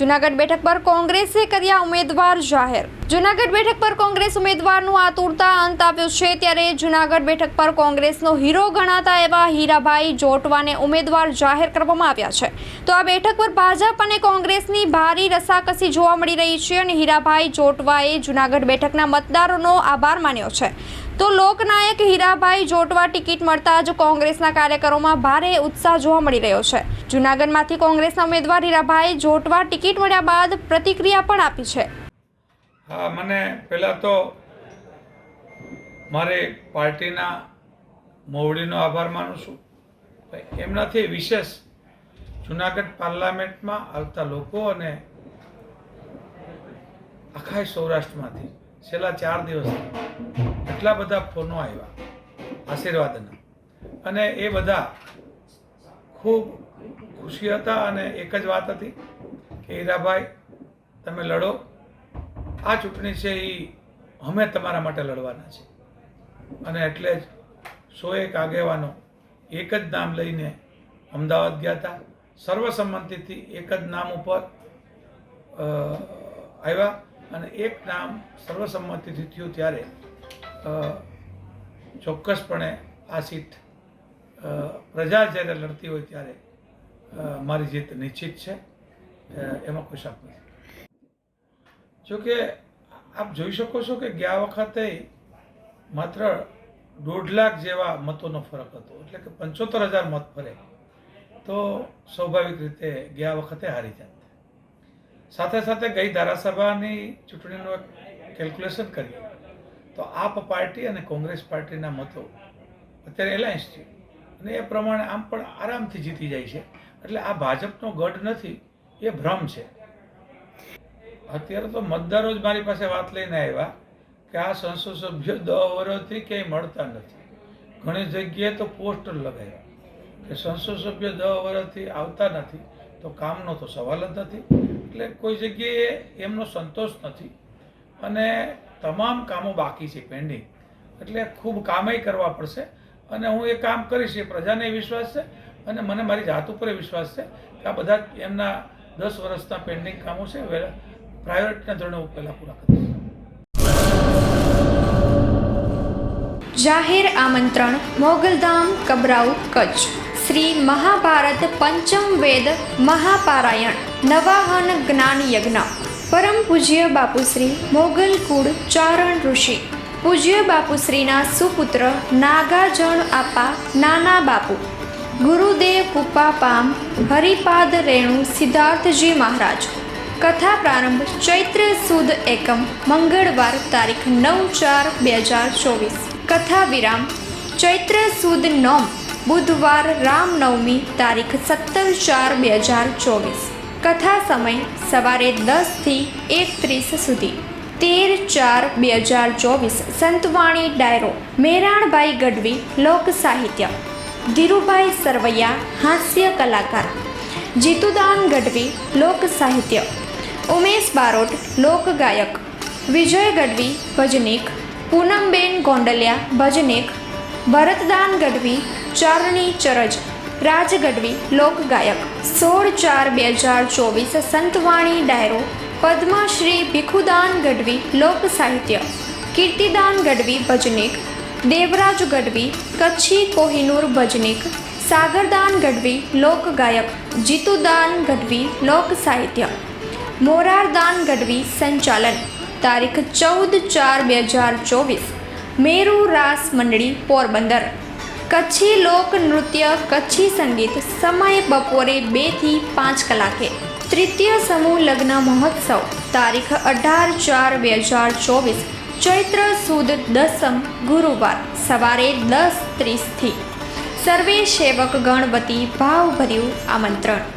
જુનાગઢ બેઠક પર કોંગ્રેસે કર્યા ઉમેદવાર જાહેર. જુનાગઢ બેઠક પર કોંગ્રેસ ઉમેદવારનું આતુરતા અંત આવ્યો છે ત્યારે જુનાગઢ બેઠક પર કોંગ્રેસનો હીરો ગણાતા એવા હીરાભાઈ જોટવાને ઉમેદવાર જાહેર કરવામાં આવ્યા છે. તો આ બેઠક પર ભાજપ અને કોંગ્રેસની ભારી રસાકસી જોવા મળી રહી છે અને હીરાભાઈ જોટવાએ જુનાગઢ બેઠકના મતદારોનો આભાર માન્યો છે. તો લોકનાયક હીરાભાઈ જોટવા ટિકિટ મળતા જ કોંગ્રેસના કાર્યકરોમાં ભારે ઉત્સાહ જોવા મળી રહ્યો છે. જુનાગઢમાંથી કોંગ્રેસના ઉમેદવાર હીરાભાઈ જોટવા ટિકિટ મળ્યા બાદ પ્રતિક્રિયા પણ આપી છે. હા, મને પહેલાં તો મારે પાર્ટીના મોવડીનો આભાર માનું છું. એમનાથી વિશેષ જુનાગઢ પાર્લામેન્ટમાં આવતા લોકો અને આખા સૌરાષ્ટ્રમાંથી છેલ્લા ચાર દિવસથી એટલા બધા ફોનો આવ્યા, આશીર્વાદના. અને એ બધા ખૂબ ખુશી હતા અને એક જ વાત હતી કે, હીરાભાઈ, તમે લડો. આ ચૂંટણી છે એ અમે તમારા માટે લડવાના છે અને એટલે જ સો એક આગેવાનો એક જ નામ લઈને અમદાવાદ ગયા હતા. સર્વસંમતિથી એક જ નામ ઉપર આવ્યા. અને એક નામ સર્વસંમતિથી થયું ત્યારે ચોક્કસપણે આ સીટ પ્રજા જ્યારે લડતી હોય ત્યારે મારી જીત નિશ્ચિત છે. એમાં કોઈ શક નથી. જોકે આપ જોઈ શકો છો કે ગયા વખતે માત્ર દોઢ લાખ જેવા મતોનો ફરક હતો, એટલે કે પંચોતેર હજાર મત ફરે. તો સ્વાભાવિક રીતે ગયા વખતે હારી જાત. સાથે સાથે ગઈ ધારાસભાની ચૂંટણીનું કેલ્ક્યુલેશન કરીએ તો આપ પાર્ટી અને કોંગ્રેસ પાર્ટીના મતો અત્યારે એલાયન્સ છે. અને એ પ્રમાણે આમ પણ આરામથી જીતી જાય છે. એટલે આ ભાજપનો ગઢ નથી, એ ભ્રમ છે. અત્યારે તો મતદારો જ મારી પાસે વાત લઈને આવ્યા કે આ સંસદ સભ્યો દસ વર્ષથી ક્યાંય મળતા નથી. ઘણી જગ્યાએ તો પોસ્ટર લગાવ્યા કે સંસદ સભ્ય દસ વર્ષથી આવતા નથી. તો કામનો તો સવાલ જ નથી. એટલે કોઈ જગ્યાએ એમનો સંતોષ નથી. અને તમામ કામો બાકી છે પેન્ડિંગ એટલે ખૂબ કામે કરવા પડશે. અને હું એ કામ કરીશ, એ પ્રજાને વિશ્વાસ છે. અને મને મારી જાત ઉપર વિશ્વાસ છે કે આ બધા એમના દસ વર્ષના પેન્ડિંગ કામો છે પ્રાયોરિટીના ધોરણે હું પહેલાં પૂરા કરીશ જાહેર આમંત્રણ, મોગલધામ કબરાઉ કચ્છ. શ્રી મહાભારત પંચમ વેદ મહાપારાયણ, નવાહન જ્ઞાન યજ્ઞ. પરમ પૂજ્ય બાપુશ્રી, મોગલ કુળ ચારણ ઋષિ. પૂજ્ય બાપુશ્રીના સુપુત્ર નાગાજણ આપા નાના બાપુ. ગુરુદેવ કુપાપામ હરિપાદ રેણુ સિદ્ધાર્થજી મહારાજ. કથા પ્રારંભ ચૈત્ર સુદ એકમ, મંગળવાર તારીખ નવ ચાર બે હજાર ચોવીસ. કથા વિરામ ચૈત્ર સુદ નોમ બુધવાર રામનવમી તારીખ સત્તર ચાર બે હજાર ચોવીસ. કથા સમય સવારે દસથી એકત્રીસ સુધી. તેર ચાર બે હજાર ચોવીસ સંતવાણી ડાયરો. મેરાણભાઈ ગઢવી લોક સાહિત્ય. ધીરુભાઈ સરવૈયા હાસ્ય કલાકાર. જીતુદાન ગઢવી લોક સાહિત્ય. ઉમેશ બારોટ લોક ગાયક. વિજય ગઢવી ભજનીક. પૂનમબેન ગોંડલિયા ભજનીક. ભરતદાન ગઢવી ચારણી ચરજ. રાજ ગઢવી લોક ગાયક સોળ ચાર બે હજાર ચોવીસ સંતવાણી ડાયરો. પદ્મશ્રી ભીખુદાન ગઢવી લોક સાહિત્ય. કીર્તિદાન ગઢવી ભજનિક. દેવરાજ ગઢવી કચ્છી કોહિનૂર ભજનિક. સાગરદાન ગઢવી લોક ગાયક જીતુદાન ગઢવી લોક સાહિત્ય. મોરારદાન ગઢવી સંચાલન. તારીખ ચૌદ ચાર બે હજાર ચોવીસ. મેરુ રાસ મંડળી પોરબંદર. કચ્છી લોક નૃત્ય, કચ્છી સંગીત સમય બપોરે બેથી પાંચ કલાકે. તૃતીય સમૂહ લગ્ન મહોત્સવ, તારીખ અઢાર ચાર બે હજાર ચોવીસ, ચૈત્ર સુદ દસમ ગુરુવાર, સવારે દસ ત્રીસથી સર્વે સેવક ગણ વતી ભાવભર્યું આમંત્રણ.